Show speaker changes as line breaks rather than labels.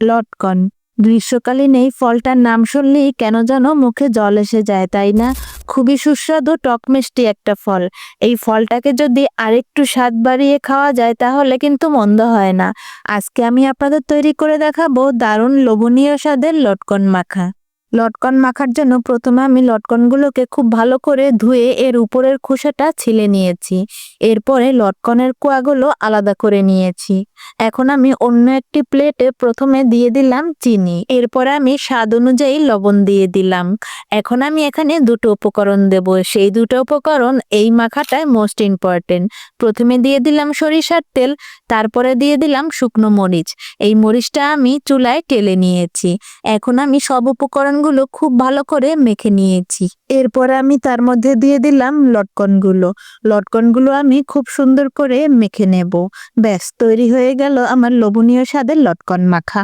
লটকন। গ্রীষ্মকালীন এই ফলটার নাম শুনলেই কেন যেন মুখে জল এসে যায়, তাই না? খুবই সুস্বাদু টকমিষ্টি একটা ফল। এই ফলটাকে যদি আরেকটু স্বাদ বাড়িয়ে খাওয়া যায়, তাহলে কিন্তু মন্দ হয় না। আজকে আমি আপনাদের তৈরি করে দেখাবো দারুণ লোভনীয় স্বাদের লটকন মাখা। লটকন মাখার জন্য প্রথমে আমি লটকনগুলোকে খুব ভালো করে ধুয়ে এর উপরের খোসাটা ছিলে নিয়েছি। এরপরে লটকনের কোয়াগুলো আলাদা করে নিয়েছি। এখন আমি অন্য একটি প্লেটে প্রথমে দিয়ে দিলাম চিনি। এরপরে আমি স্বাদ অনুযায়ী লবণ দিয়ে দিলাম। এখন আমি এখানে দুটো উপকরণ দেব। সেই দুটো উপকরণ এই মাখাটায় মোস্ট ইম্পর্টেন্ট প্রথমে দিয়ে দিলাম সরিষার তেল, তারপরে দিয়ে দিলাম শুকনো মরিচ। এই মরিচটা আমি চুলায় টেলে নিয়েছি। এখন আমি সব উপকরণগুলো খুব ভালো করে মেখে নিয়েছি। এরপর আমি তার মধ্যে দিয়ে দিলাম লটকনগুলো। লটকনগুলো আমি খুব সুন্দর করে মেখে নেব। ব্যাস, তৈরি হয়ে গেল আমার লোভনীয় স্বাদের লটকন মাখা।